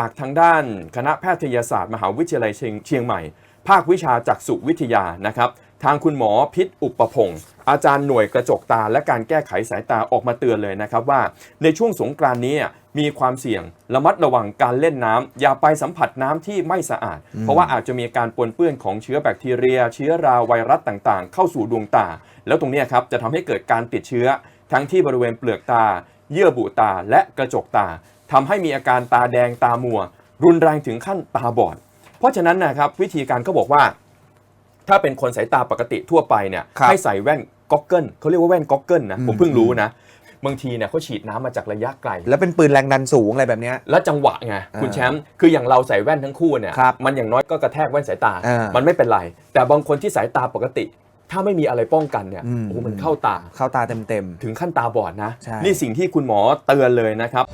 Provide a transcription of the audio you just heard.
จากทางด้านคณะแพทยศาสตร์ มหาวิทยาลัยเชียงใหม่ ภาควิชาจักษุวิทยานะครับ ทางคุณหมอพิษอุปพงศ์อาจารย์หน่วยกระจกตา และการแก้ไขสายตาออกมาเตือนเลยนะครับว่า ในช่วงสงกรานนี้มีความเสี่ยงระมัดระวังการเล่นน้ำอย่าไปสัมผัสน้ำที่ไม่สะอาด เพราะว่าอาจจะมีการปนเปื้อนของเชื้อแบคทีเรีย เชื้อราไวรัสต่างๆ เข้าสู่ดวงตา แล้วตรงนี้ครับจะทำให้เกิดการติดเชื้อ ทั้งที่บริเวณเปลือกตา เยื่อบุตาและกระจกตา ทำให้มีอาการตาแดงตามัว รุนแรงถึงขั้นตาบอด เพราะฉะนั้นนะครับวิธีการเขาบอกว่า ถ้าเป็นคนสายตาปกติทั่วไปเนี่ยครับให้ใส่แว่นก็อกเกิลเขาเรียกว่าแว่นก็อกเกิลนะอืมผมเพิ่งรู้นะบางทีเนี่ยเขาฉีดน้ำมาจากระยะไกล แล้วเป็นปืนแรงดันสูงอะไรแบบเนี้ยแล้วจังหวะไงคุณอ่าแชมป์คืออย่างเราใส่แว่นทั้งคู่เนี่ยครับมันอย่างน้อยก็กระแทกแว่นสายตาอ่ามัมันไม่เป็นไร แต่บางคนที่สายตาปกติ ถ้าไม่มีอะไรป้องกันเนี่ยอืมโอ้โหมันเข้าตาเข้าตาเต็มถึงขั้นตาบอดนะใช่นี่สิ่งที่คุณหมอเตือนเลยนะครับ